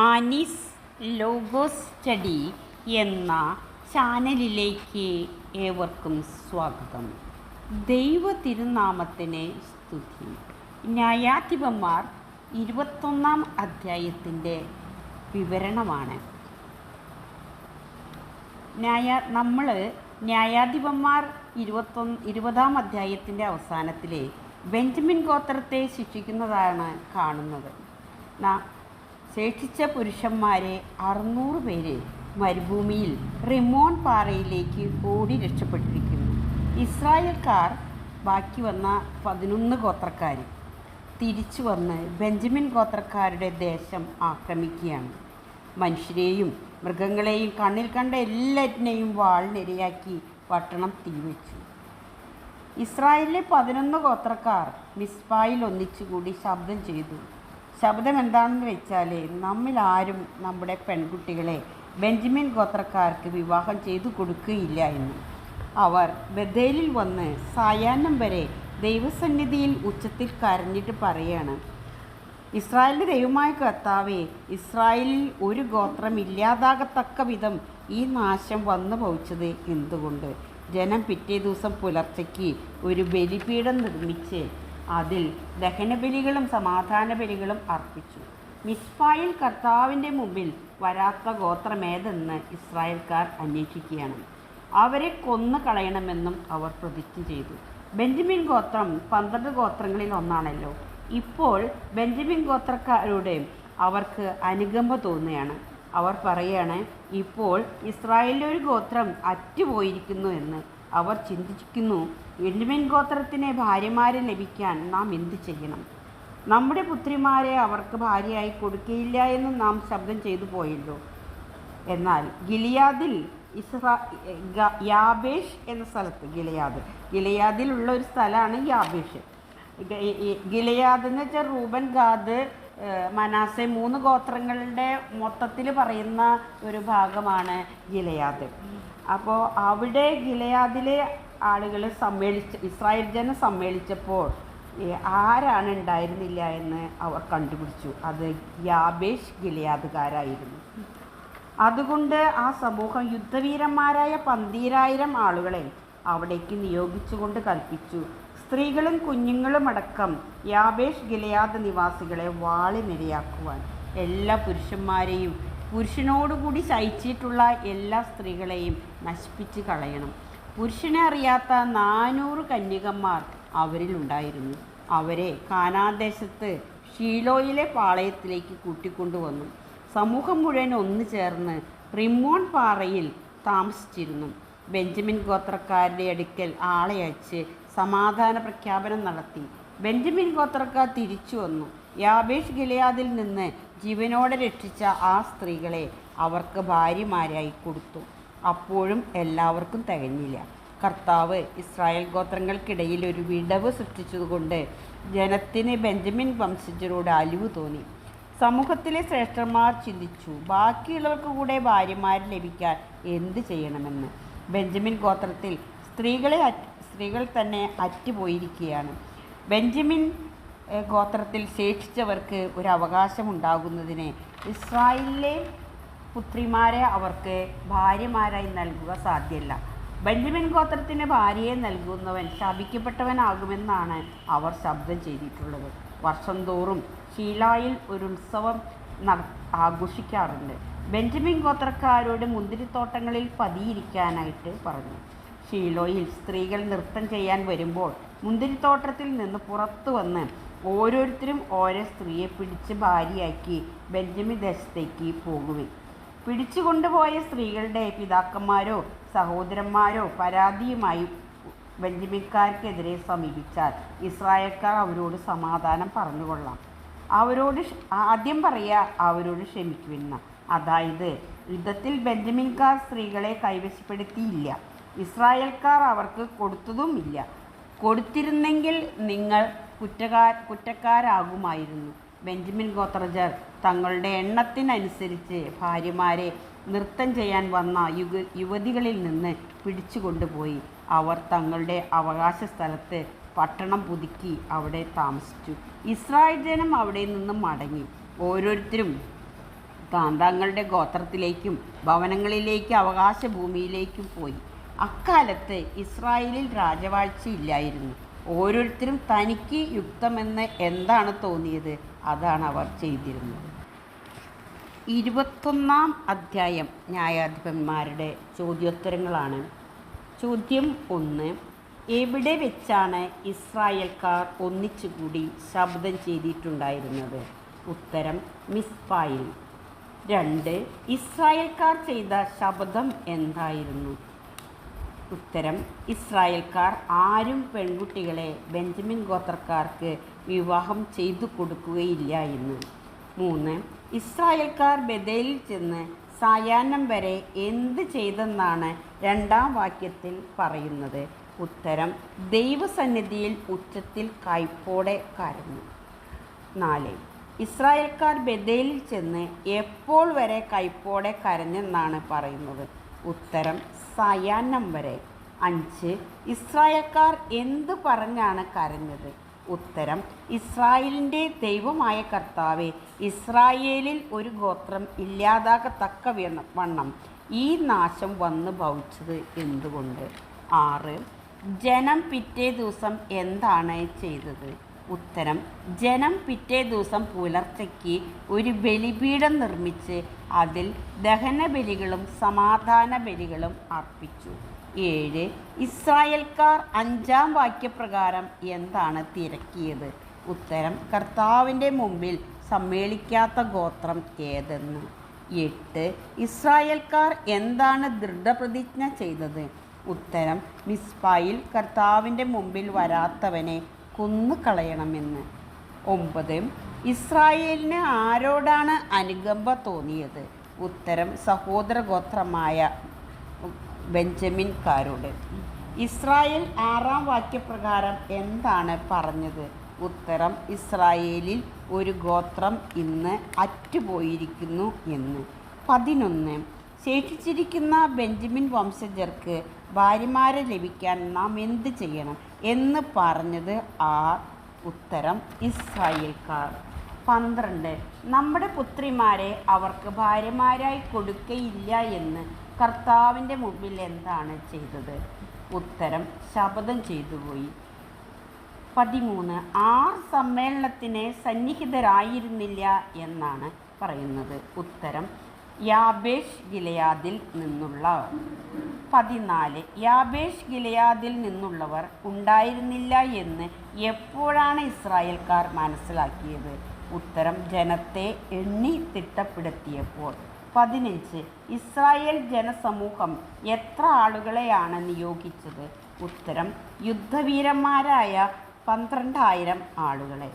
Annie's logo study എന്ന ചാനലിലേക്ക് ഏവർക്കും സ്വാഗതം. ദൈവ തിരുനാമത്തിന് സ്തുതി. ന്യായാധിപന്മാർ ഇരുപത്തൊന്നാം അധ്യായത്തിന്റെ വിവരണമാണ്. ന്യായ നമ്മൾ ന്യായാധിപന്മാർ ഇരുപത്തൊന്ന് ഇരുപതാം അധ്യായത്തിന്റെ അവസാനത്തിലെ ബെഞ്ചമിൻ ഗോത്രത്തെ ശിക്ഷിക്കുന്നതാണ് കാണുന്നത്. ശേഷിച്ച പുരുഷന്മാരെ അറുന്നൂറ് പേര് മരുഭൂമിയിൽ റിമോൺ പാറയിലേക്ക് ഓടി രക്ഷപ്പെട്ടിരിക്കുന്നു. ഇസ്രായേൽക്കാർ ബാക്കി വന്ന പതിനൊന്ന് ഗോത്രക്കാർ തിരിച്ചു വന്ന് ബെഞ്ചമിൻ ഗോത്രക്കാരുടെ ദേശം ആക്രമിക്കുകയാണ്. മനുഷ്യരെയും മൃഗങ്ങളെയും കണ്ണിൽ കണ്ട എല്ലാറ്റിനെയും വാളിനിരയാക്കി പട്ടണം തീവച്ചു. ഇസ്രായേലിലെ പതിനൊന്ന് ഗോത്രക്കാർ മിസ്ബായിൽ ഒന്നിച്ചുകൂടി ശബ്ദം ചെയ്തു. ശബ്ദം എന്താണെന്ന് വെച്ചാൽ നമ്മിൽ ആരും നമ്മുടെ പെൺകുട്ടികളെ ബെഞ്ചമിൻ ഗോത്രക്കാർക്ക് വിവാഹം ചെയ്തു കൊടുക്കുകയില്ല എന്ന്. അവർ ബദേലിൽ വന്ന് സായാഹ്നം വരെ ദൈവസന്നിധിയിൽ ഉച്ചത്തിൽ കരഞ്ഞിട്ട് പറയാണ് ഇസ്രായേലിന്റെ ദൈവമായ കർത്താവെ ഇസ്രായേലിൽ ഒരു ഗോത്രം ഇല്ലാതാകത്തക്ക വിധം ഈ നാശം വന്നു ഭവിച്ചത് എന്തുകൊണ്ട്? ജനം പിറ്റേ ദിവസം പുലർച്ചയ്ക്ക് ഒരു ബലിപീഠം നിർമ്മിച്ച് അതിൽ ദഹനബലികളും സമാധാന ബലികളും അർപ്പിച്ചു. മിസ്ഫായിൽ കർത്താവിന്റെ മുമ്പിൽ വരാത്ത ഗോത്രമേതെന്ന് ഇസ്രായേൽക്കാർ അന്വേഷിക്കുകയാണ്. അവരെ കൊന്നു കളയണമെന്നും അവർ പ്രതിജ്ഞ ചെയ്തു. ബെഞ്ചമിൻ ഗോത്രം പന്ത്രണ്ട് ഗോത്രങ്ങളിൽ ഒന്നാണല്ലോ. ഇപ്പോൾ ബെഞ്ചമിൻ ഗോത്രക്കാരുടെ അവർക്ക് അനുകമ്പ തോന്നുകയാണ്. അവർ പറയാണ് ഇപ്പോൾ ഇസ്രായേലിലെ ഒരു ഗോത്രം അറ്റുപോയിരിക്കുന്നു എന്ന് അവർ ചിന്തിക്കുന്നു ബെഞ്ചമിൻ ഗോത്രത്തിന് ഭാര്യമാരെ ലഭിക്കാൻ നാം എന്ത് ചെയ്യണം? നമ്മുടെ പുത്രിമാരെ അവർക്ക് ഭാര്യയായി കൊടുക്കുകയില്ല എന്ന് നാം ശബ്ദം ചെയ്തു പോയല്ലോ. എന്നാൽ ഗിലിയാദിൽ ഇസ്രാ യാബേഷ് എന്ന സ്ഥലത്ത് ഗിലയാദ് ഗിലയാദിലുള്ള ഒരു സ്ഥലമാണ് യാബേഷ്. ഗിലയാദ് എന്ന് വെച്ചാൽ റൂബൻ ഗാദ് മനാസെ മൂന്ന് ഗോത്രങ്ങളുടെ മൊത്തത്തിൽ പറയുന്ന ഒരു ഭാഗമാണ് ഗിലയാദ്. അപ്പോൾ അവിടെ ഗിലയാദിലെ ആളുകൾ സമ്മേളിച്ച് ഇസ്രായേൽ ജനം സമ്മേളിച്ചപ്പോൾ ആരാണ് ഉണ്ടായിരുന്നില്ല എന്ന് അവർ കണ്ടുപിടിച്ചു. അത് യാബേഷ് ഗിലയാദുകാരായിരുന്നു. അതുകൊണ്ട് ആ സമൂഹം യുദ്ധവീരന്മാരായ പന്തീരായിരം ആളുകളെ അവിടേക്ക് നിയോഗിച്ചുകൊണ്ട് കൽപ്പിച്ചു. സ്ത്രീകളും കുഞ്ഞുങ്ങളുമടക്കം യാബേഷ് ഗിലയാദ് നിവാസികളെ വാളിനിരയാക്കുവാൻ എല്ലാ പുരുഷന്മാരെയും പുരുഷനോടുകൂടി ശയിച്ചിട്ടുള്ള എല്ലാ സ്ത്രീകളെയും നശിപ്പിച്ച് കളയണം. പുരുഷനെ അറിയാത്ത നാനൂറ് കന്യകന്മാർ അവരിലുണ്ടായിരുന്നു അവരെ കാനാദേശത്ത് ഷീലോയിലെ പാളയത്തിലേക്ക് കൂട്ടിക്കൊണ്ടുവന്നു. സമൂഹം മുഴുവൻ ഒന്നു ചേർന്ന് റിമോൺ പാറയിൽ താമസിച്ചിരുന്നു. ബെഞ്ചമിൻ ഗോത്രക്കാരുടെ അടുക്കൽ ആളെ അയച്ച് സമാധാന പ്രഖ്യാപനം നടത്തി. ബെഞ്ചമിൻ ഗോത്രക്കാർ തിരിച്ചു വന്നു. യാബേഷ് ഗിലയാദിൽ നിന്ന് ജീവനോടെ രക്ഷിച്ച ആ സ്ത്രീകളെ അവർക്ക് ഭാര്യമാരായി കൊടുത്തു. അപ്പോഴും എല്ലാവർക്കും തികഞ്ഞില്ല. കർത്താവ് ഇസ്രായേൽ ഗോത്രങ്ങൾക്കിടയിൽ ഒരു വിടവ് സൃഷ്ടിച്ചതുകൊണ്ട് ജനത്തിന് ബെഞ്ചമിൻ വംശജരോട് അലിവ് തോന്നി. സമൂഹത്തിലെ ശ്രേഷ്ഠന്മാർ ചിന്തിച്ചു ബാക്കിയുള്ളവർക്ക് കൂടെ ഭാര്യമാർ ലഭിക്കാൻ എന്ത് ചെയ്യണമെന്ന്? ബെഞ്ചമിൻ ഗോത്രത്തിൽ സ്ത്രീകളെ സ്ത്രീകൾ തന്നെ അറ്റുപോയിരിക്കുകയാണ്. ബെഞ്ചമിൻ ഗോത്രത്തിൽ ശേഷിച്ചവർക്ക് ഒരു അവകാശം ഉണ്ടാകുന്നതിന് ഇസ്രായേലിലെ പുത്രിമാരെ അവർക്ക് ഭാര്യമാരായി നൽകുക സാധ്യമല്ല ബെഞ്ചമിൻ ഗോത്രത്തിന് ഭാര്യയെ നൽകുന്നവൻ ശാപിക്കപ്പെട്ടവനാകുമെന്നാണ് അവർ ശബ്ദം ചെയ്തിട്ടുള്ളത്. വർഷം തോറും ഷീലായിൽ ഒരു ഉത്സവം നട ആഘോഷിക്കാറുണ്ട്. ബെഞ്ചമിൻ ഗോത്രക്കാരോട് മുന്തിരിത്തോട്ടങ്ങളിൽ പതിയിരിക്കാനായിട്ട് പറഞ്ഞു. ഷീലോയിൽ സ്ത്രീകൾ നൃത്തം ചെയ്യാൻ വരുമ്പോൾ മുന്തിരിത്തോട്ടത്തിൽ നിന്ന് പുറത്തു വന്ന് ഓരോരുത്തരും ഓരോ സ്ത്രീയെ പിടിച്ച് ഭാര്യയാക്കി ബെഞ്ചമിൻ ദേശത്തേക്ക് പോകുവിൻ. പിടിച്ചുകൊണ്ടുപോയ സ്ത്രീകളുടെ പിതാക്കന്മാരോ സഹോദരന്മാരോ പരാതിയുമായി ബെഞ്ചമിൻകാർക്കെതിരെ സമീപിച്ചാൽ ഇസ്രായേൽക്കാർ അവരോട് സമാധാനം പറഞ്ഞുകൊള്ളാം. അവരോട് ആദ്യം പറയുക അവരോട് ക്ഷമിക്കുമെന്ന അതായത് യുദ്ധത്തിൽ ബെഞ്ചമിൻകാർ സ്ത്രീകളെ കൈവശപ്പെടുത്തിയില്ല. ഇസ്രായേൽക്കാർ അവർക്ക് കൊടുത്തതുമില്ല കൊടുത്തിരുന്നെങ്കിൽ നിങ്ങൾ കുറ്റകാ കുറ്റക്കാരാകുമായിരുന്നു. ബെഞ്ചമിൻ ഗോത്രജർ തങ്ങളുടെ എണ്ണത്തിനനുസരിച്ച് ഭാര്യമാരെ നൃത്തം ചെയ്യാൻ വന്ന യുഗ യുവതികളിൽ നിന്ന് പിടിച്ചു കൊണ്ടുപോയി അവർ തങ്ങളുടെ അവകാശ സ്ഥലത്ത് പട്ടണം പുതുക്കി അവിടെ താമസിച്ചു. ഇസ്രായേൽ ജനം അവിടെ നിന്ന് മടങ്ങി. ഓരോരുത്തരും താൻ തങ്ങളുടെ ഗോത്രത്തിലേക്കും ഭവനങ്ങളിലേക്കും അവകാശ ഭൂമിയിലേക്കും പോയി. അക്കാലത്ത് ഇസ്രായേലിൽ രാജവാഴ്ചയില്ലായിരുന്നു. ഓരോരുത്തരും തനിക്ക് യുക്തമെന്ന് എന്താണ് തോന്നിയത്? അതാണ് അവർ ചെയ്തിരുന്നത്. ഇരുപത്തൊന്നാം അധ്യായം ന്യായാധിപന്മാരുടെ ചോദ്യോത്തരങ്ങളാണ്. ചോദ്യം ഒന്ന് എവിടെ വെച്ചാണ് ഇസ്രായേൽക്കാർ ഒന്നിച്ചുകൂടി ശബ്ദം ചെയ്തിട്ടുണ്ടായിരുന്നത്? ഉത്തരം മിസ്ഫായിൽ രണ്ട് ഇസ്രായേൽക്കാർ ചെയ്ത ശബ്ദം എന്തായിരുന്നു? ഉത്തരം ഇസ്രായേൽക്കാർ ആരും പെൺകുട്ടികളെ ബെഞ്ചമിൻ ഗോത്രക്കാർക്ക് വിവാഹം ചെയ്തു കൊടുക്കുകയില്ല എന്ന്. മൂന്ന് ഇസ്രായേൽക്കാർ ബദലിൽ ചെന്ന് സായാഹ്നം വരെ എന്ത് ചെയ്തെന്നാണ് രണ്ടാം വാക്യത്തിൽ പറയുന്നത്. ഉത്തരം ദൈവസന്നിധിയിൽ ഉച്ചത്തിൽ കൈപ്പോടെ കരഞ്ഞു. നാല് ഇസ്രായേൽക്കാർ ബദലിൽ ചെന്ന് എപ്പോൾ വരെ കൈപ്പോടെ കരഞ്ഞെന്നാണ് പറയുന്നത്. ഉത്തരം സായാഹ്നം വരെ അഞ്ച്. ഇസ്രായേൽക്കാർ എന്ത് പറഞ്ഞാണ് കരഞ്ഞത്? ഉത്തരം ഇസ്രായേലിന്റെ ദൈവമായ കർത്താവെ ഇസ്രായേലിൽ ഒരു ഗോത്രം ഇല്ലാതാകത്തക്ക വണ്ണം ഈ നാശം വന്ന് ഭവിച്ചത് എന്തുകൊണ്ട്? ആറ്. ജനം പിറ്റേ ദിവസം എന്താണ് ചെയ്തത്? ഉത്തരം ജനം പിറ്റേ ദിവസം പുലർച്ചയ്ക്ക് ഒരു ബലിപീഠം നിർമ്മിച്ച് അതിൽ ദഹന ബലികളും സമാധാന ബലികളും അർപ്പിച്ചു. ഏഴ് ഇസ്രായേൽക്കാർ അഞ്ചാം വാക്യപ്രകാരം എന്താണ് തിരക്കിയത്? ഉത്തരം കർത്താവിന്റെ മുമ്പിൽ സമ്മേളിക്കാത്ത ഗോത്രം ഏതെന്ന്. എട്ട് ഇസ്രായേൽക്കാർ എന്താണ് ദൃഢപ്രതിജ്ഞ ചെയ്തത്? ഉത്തരം മിസ്പായിൽ കർത്താവിന്റെ മുമ്പിൽ വരാത്തവനെ കൊന്നുകളയണമെന്ന്. ഒമ്പത് ഇസ്രായേലിന് ആരോടാണ് അനുകമ്പ തോന്നിയത്? ഉത്തരം സഹോദര ഗോത്രമായ ബെഞ്ചമിൻകാരോട്. ഇസ്രായേൽ ആറാം വാക്യപ്രകാരം എന്താണ് പറഞ്ഞത്? ഉത്തരം ഇസ്രായേലിൽ ഒരു ഗോത്രം ഇന്ന് അറ്റുപോയിരിക്കുന്നു എന്ന്. പതിനൊന്ന് ശേഷിച്ചിരിക്കുന്ന ബെഞ്ചമിൻ വംശജർക്ക് ഭാര്യമാരെ ലഭിക്കാൻ നാം എന്ത് ചെയ്യണം? എന്ന് പറഞ്ഞത് ആ ഉത്തരം ഇസ്രായേൽക്കാർ. പന്ത്രണ്ട് നമ്മുടെ പുത്രിമാരെ അവർക്ക് ഭാര്യമാരായി കൊടുക്കയില്ല എന്ന് കർത്താവിന്റെ മുമ്പിൽ എന്താണ് ചെയ്തത്? ഉത്തരം ശപഥം ചെയ്തുപോയി പതിമൂന്ന് ആർ സമ്മേളനത്തിന് സന്നിഹിതരായിരുന്നില്ല എന്നാണ് പറയുന്നത്. ഉത്തരം യാബേഷ് ഗിലയാദിൽ നിന്നുള്ള പതിനാല് യാബേഷ് ഗിലയാദിൽ നിന്നുള്ളവർ ഉണ്ടായിരുന്നില്ല എന്ന് എപ്പോഴാണ് ഇസ്രായേൽക്കാർ മനസ്സിലാക്കിയത്? ഉത്തരം ജനത്തെ എണ്ണി തിട്ടപ്പെടുത്തിയപ്പോൾ. പതിനഞ്ച് ഇസ്രായേൽ ജനസമൂഹം എത്ര ആളുകളെയാണ് നിയോഗിച്ചത്? ഉത്തരം യുദ്ധവീരന്മാരായ പന്ത്രണ്ടായിരം ആളുകളെ.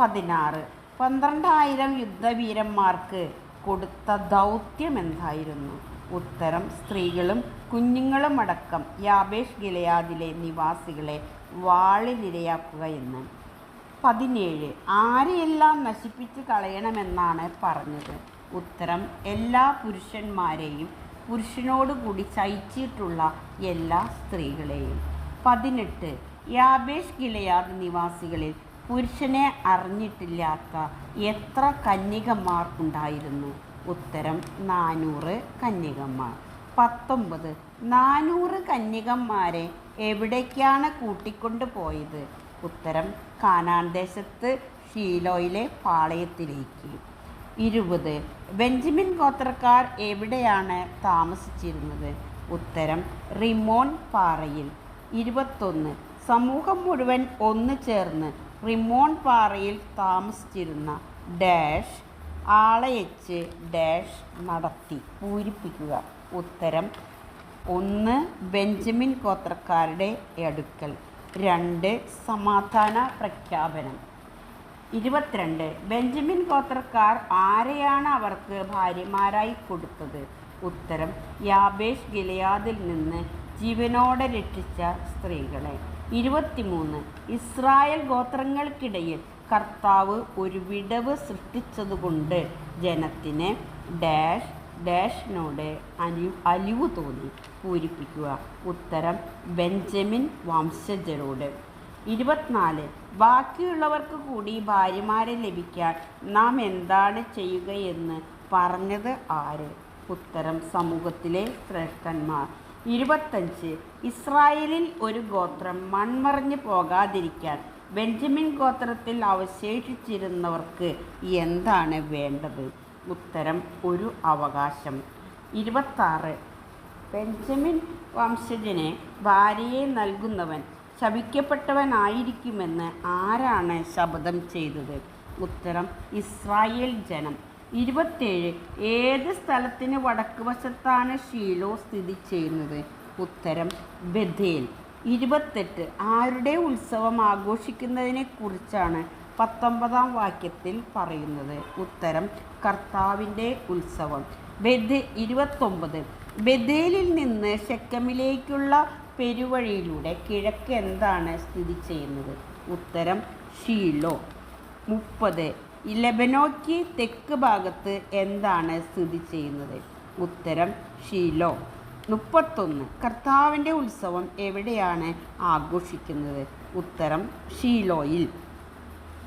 പതിനാറ് പന്ത്രണ്ടായിരം യുദ്ധവീരന്മാർക്ക് കൊടുത്ത ദൗത്യം എന്തായിരുന്നു ഉത്തരം സ്ത്രീകളും കുഞ്ഞുങ്ങളുമടക്കം യാബേഷ് ഗിലയാദിലെ നിവാസികളെ വാളിനിരയാക്കുക എന്ന്. പതിനേഴ് ആരെയെല്ലാം നശിപ്പിച്ച് കളയണമെന്നാണ് പറഞ്ഞത്? ഉത്തരം എല്ലാ പുരുഷന്മാരെയും പുരുഷനോട് കൂടി ചയിച്ചിട്ടുള്ള എല്ലാ സ്ത്രീകളെയും. പതിനെട്ട് യാബേഷ് ഗിലയാദ് നിവാസികളിൽ പുരുഷനെ അറിഞ്ഞിട്ടില്ലാത്ത എത്ര കന്യകമാർക്കുണ്ടായിരുന്നു ഉത്തരം നാനൂറ് കന്യകമാർ പത്തൊമ്പത്. നാനൂറ് കന്യകന്മാരെ എവിടേക്കാണ് കൂട്ടിക്കൊണ്ടു പോയത്? ഉത്തരം കാനാൻ ദേശത്ത് ഷീലോയിലെ പാളയത്തിലേക്ക്. ഇരുപത്. ബെഞ്ചമിൻ ഗോത്രക്കാർ എവിടെയാണ് താമസിച്ചിരുന്നത്? ഉത്തരം റിമോൺ പാറയിൽ. ഇരുപത്തൊന്ന്. സമൂഹം മുഴുവൻ ഒന്നു ചേർന്ന് റിമോൺ പാറയിൽ താമസിച്ചിരുന്ന ഡാഷ് ആളയച്ച് ഡാഷ് നടത്തി. പൂരിപ്പിക്കുക. ഉത്തരം ഒന്ന് ബെഞ്ചമിൻ ഗോത്രക്കാരുടെ അടുക്കൽ. രണ്ട് സമാധാന പ്രഖ്യാപനം. ഇരുപത്തിരണ്ട് ബെഞ്ചമിൻ ഗോത്രക്കാർ ആരെയാണ് അവർക്ക് ഭാര്യമാരായി കൊടുത്തത്? ഉത്തരം യാബേഷ് ഗിലയാദിൽ നിന്ന് ജീവനോടെ രക്ഷിച്ച സ്ത്രീകളെ. ഇരുപത്തിമൂന്ന്. ഇസ്രായേൽ ഗോത്രങ്ങൾക്കിടയിൽ കർത്താവ് ഒരു വിടവ് സൃഷ്ടിച്ചതുകൊണ്ട് ജനത്തിന് ഡാഷ് ഡാഷിനോട് അലി അലിവ് തോന്നി. പൂരിപ്പിക്കുക. ഉത്തരം ബെഞ്ചമിൻ വംശജരോട്. ഇരുപത്തിനാല്. ബാക്കിയുള്ളവർക്ക് കൂടി ഭാര്യമാരെ ലഭിക്കാൻ നാം എന്താണ് ചെയ്യുകയെന്ന് പറഞ്ഞത് ആര്? ഉത്തരം സമൂഹത്തിലെ ശ്രേഷ്ഠന്മാർ. ഇരുപത്തഞ്ച്. ഇസ്രായേലിൽ ഒരു ഗോത്രം മൺമറഞ്ഞു പോകാതിരിക്കാൻ ബെഞ്ചമിൻ ഗോത്രത്തിൽ അവശേഷിച്ചിരുന്നവർക്ക് എന്താണ് വേണ്ടത്? ഉത്തരം ഒരു അവകാശം. ഇരുപത്താറ്. ബെഞ്ചമിൻ വംശജനെ ഭാര്യയെ നൽകുന്നവൻ ശപിക്കപ്പെട്ടവനായിരിക്കുമെന്ന് ആരാണ് ശപഥം ചെയ്തത്? ഉത്തരം ഇസ്രായേൽ ജനം. ഇരുപത്തേഴ് ഏത് സ്ഥലത്തിന് വടക്ക് വശത്താണ് ഷീലോ സ്ഥിതി ചെയ്യുന്നത്? ഉത്തരം ബഥേൽ. ഇരുപത്തെട്ട്. ആരുടെ ഉത്സവം ആഘോഷിക്കുന്നതിനെ കുറിച്ചാണ് പത്തൊമ്പതാം വാക്യത്തിൽ പറയുന്നത്? ഉത്തരം കർത്താവിന്റെ ഉത്സവം. ബദ് ഇരുപത്തൊമ്പത്. ബദേലിൽ നിന്ന് ശെക്കമിലേക്കുള്ള പെരുവഴിയിലൂടെ കിഴക്ക് എന്താണ് സ്ഥിതി ചെയ്യുന്നത്? ഉത്തരം ഷീലോ. മുപ്പത്. ലെബനോയ്ക്ക് തെക്ക് ഭാഗത്ത് എന്താണ് സ്ഥിതി ചെയ്യുന്നത്? ഉത്തരം ഷീലോ. മുപ്പത്തൊന്ന്. കർത്താവിന്റെ ഉത്സവം എവിടെയാണ് ആഘോഷിക്കുന്നത്? ഉത്തരം ഷീലോയിൽ.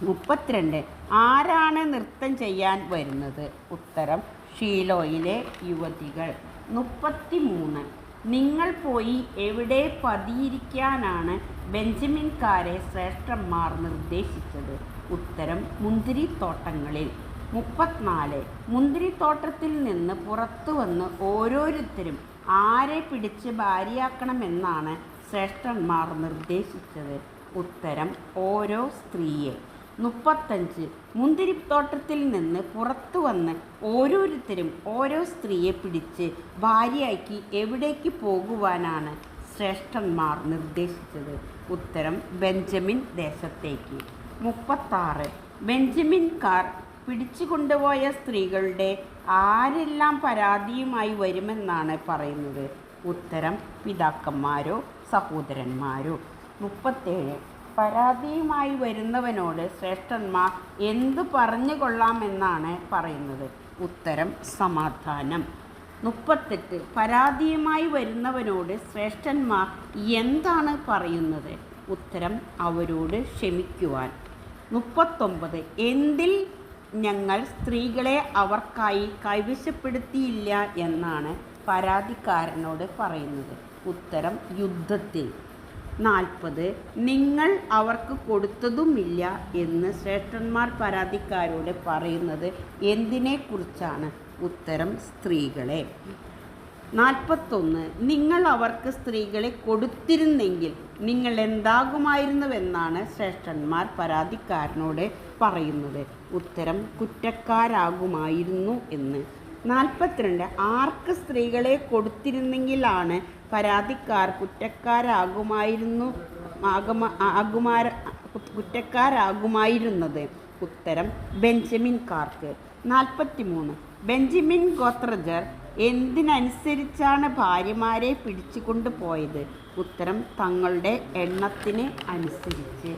മുപ്പത്തിരണ്ട്. ആരാണ് നൃത്തം ചെയ്യാൻ വരുന്നത്? ഉത്തരം ഷീലോയിലെ യുവതികൾ. മുപ്പത്തി മൂന്ന് നിങ്ങൾ പോയി എവിടെ പതിയിരിക്കാനാണ് ബെഞ്ചമിൻകാരെ ശ്രേഷ്ഠന്മാർ നിർദ്ദേശിച്ചത്? ഉത്തരം മുന്തിരിത്തോട്ടങ്ങളിൽ. മുപ്പത്തിനാല്. മുന്തിരിത്തോട്ടത്തിൽ നിന്ന് പുറത്തു വന്ന് ഓരോരുത്തരും ആരെ പിടിച്ച് ഭാര്യയാക്കണമെന്നാണ് ശ്രേഷ്ഠന്മാർ നിർദ്ദേശിച്ചത്. ഉത്തരം ഓരോ സ്ത്രീയെ. മുപ്പത്തഞ്ച്. മുന്തിരിത്തോട്ടത്തിൽ നിന്ന് പുറത്തു വന്ന് ഓരോരുത്തരും ഓരോ സ്ത്രീയെ പിടിച്ച് ഭാര്യയാക്കി എവിടേക്ക് പോകുവാനാണ് ശ്രേഷ്ഠന്മാർ നിർദ്ദേശിച്ചത്. ഉത്തരം ബെഞ്ചമിൻ ദേശത്തേക്ക്. മുപ്പത്താറ്. ബെഞ്ചമിൻകാർ പിടിച്ചു കൊണ്ടുപോയ സ്ത്രീകളുടെ ആരെല്ലാം പരാതിയുമായി വരുമെന്നാണ് പറയുന്നത്. ഉത്തരം പിതാക്കന്മാരോ സഹോദരന്മാരോ. മുപ്പത്തേഴ്. പരാതിയുമായി വരുന്നവനോട് ശ്രേഷ്ഠന്മാർ എന്തു പറഞ്ഞു കൊള്ളാമെന്നാണ് പറയുന്നത്. ഉത്തരം സമാധാനം. മുപ്പത്തെട്ട്. പരാതിയുമായി വരുന്നവനോട് ശ്രേഷ്ഠന്മാർ എന്താണ് പറയുന്നത്? ഉത്തരം അവരോട് ക്ഷമിക്കുവാൻ. മുപ്പത്തൊമ്പത്. എന്തിൽ ഞങ്ങൾ സ്ത്രീകളെ അവർക്കായി കൈവശപ്പെടുത്തിയില്ല എന്നാണ് പരാതിക്കാരനോട് പറയുന്നത്. ഉത്തരം യുദ്ധത്തിൽ. നാൽപ്പത്. നിങ്ങൾ അവർക്ക് കൊടുത്തതുമില്ല എന്ന് ശ്രേഷ്ഠന്മാർ പരാതിക്കാരോട് പറയുന്നത് എന്തിനെക്കുറിച്ചാണ്? ഉത്തരം സ്ത്രീകളെ. നാൽപ്പത്തൊന്ന്. നിങ്ങൾ അവർക്ക് സ്ത്രീകളെ കൊടുത്തിരുന്നെങ്കിൽ നിങ്ങൾ എന്താകുമായിരുന്നുവെന്നാണ് ശ്രേഷ്ഠന്മാർ പരാതിക്കാരനോട് പറയുന്നത്. ഉത്തരം കുറ്റക്കാരാകുമായിരുന്നു എന്ന്. നാൽപ്പത്തിരണ്ട്. ആർക്ക് സ്ത്രീകളെ കൊടുത്തിരുന്നെങ്കിലാണ് പരാതിക്കാർ കുറ്റക്കാരാകുമായിരുന്നു ആകുമാ ആകുമാര കുറ്റക്കാരാകുമായിരുന്നത്? ഉത്തരം ബെഞ്ചമിൻകാർക്ക്. നാൽപ്പത്തി മൂന്ന് ബെഞ്ചമിൻ ഗോത്രജർ എന്തിനനുസരിച്ചാണ് ഭാര്യമാരെ പിടിച്ചുകൊണ്ട് പോയത്? ഉത്തരം തങ്ങളുടെ എണ്ണത്തിന് അനുസരിച്ച്.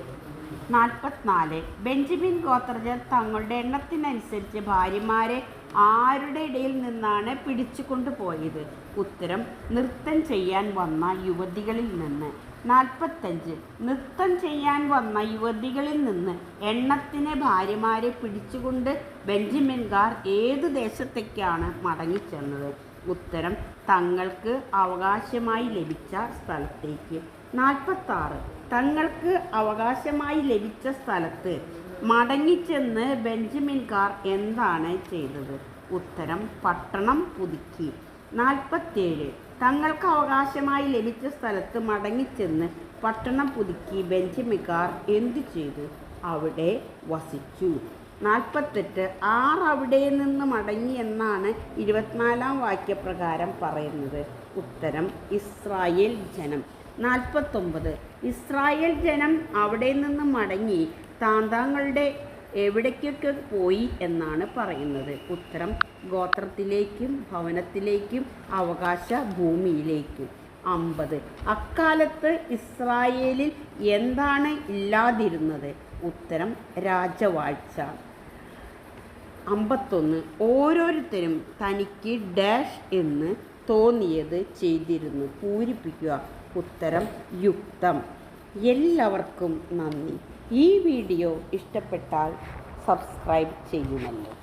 നാൽപ്പത്തിനാല്. ബെഞ്ചമിൻ ഗോത്രജർ തങ്ങളുടെ എണ്ണത്തിനനുസരിച്ച് ഭാര്യമാരെ ആരുടെ ഇടയിൽ നിന്നാണ് പിടിച്ചുകൊണ്ട് കൊണ്ടുപോയത് ഉത്തരം നൃത്തം ചെയ്യാൻ വന്ന യുവതികളിൽ നിന്ന്. നാൽപ്പത്തഞ്ച്. നൃത്തം ചെയ്യാൻ വന്ന യുവതികളിൽ നിന്ന് എണ്ണത്തിന് ഭാര്യമാരെ പിടിച്ചുകൊണ്ട് ബെഞ്ചമിൻകാർ ഏത് ദേശത്തേക്കാണ് മടങ്ങിച്ചെന്നത്? ഉത്തരം തങ്ങൾക്ക് അവകാശമായി ലഭിച്ച സ്ഥലത്തേക്ക്. നാൽപ്പത്താറ്. തങ്ങൾക്ക് അവകാശമായി ലഭിച്ച സ്ഥലത്ത് മടങ്ങിച്ചെന്ന് ബെഞ്ചമിൻകാർ എന്താണ് ചെയ്തത്? ഉത്തരം പട്ടണം പുതുക്കി. നാൽപ്പത്തേഴ് തങ്ങൾക്ക് അവകാശമായി ലഭിച്ച സ്ഥലത്ത് മടങ്ങിച്ചെന്ന് പട്ടണം പുതുക്കി ബെഞ്ചമിക്കാർ എന്തു ചെയ്തു? അവിടെ വസിച്ചു. നാൽപ്പത്തെട്ട് ആർ അവിടെ നിന്ന് മടങ്ങി എന്നാണ് ഇരുപത്തിനാലാം വാക്യപ്രകാരം പറയുന്നത്. ഉത്തരം ഇസ്രായേൽ ജനം. നാൽപ്പത്തൊമ്പത് ഇസ്രായേൽ ജനം അവിടെ നിന്ന് മടങ്ങി താന്താങ്ങളുടെ എവിടേക്കൊക്കെ പോയി എന്നാണ് പറയുന്നത്. ഉത്തരം ഗോത്രത്തിലേക്കും ഭവനത്തിലേക്കും അവകാശ ഭൂമിയിലേക്കും. അമ്പത്. അക്കാലത്ത് ഇസ്രായേലിൽ എന്താണ് ഇല്ലാതിരുന്നത്? ഉത്തരം രാജവാഴ്ച. അമ്പത്തൊന്ന്. ഓരോരുത്തരും തനിക്ക് ഡാഷ് എന്ന് തോന്നിയത് ചെയ്തിരുന്നു. പൂരിപ്പിക്കുക. ഉത്തരം യുക്തം. എല്ലാവർക്കും നന്ദി. ഈ വീഡിയോ ഇഷ്ടപ്പെട്ടാൽ സബ്സ്ക്രൈബ് ചെയ്യുമല്ലോ.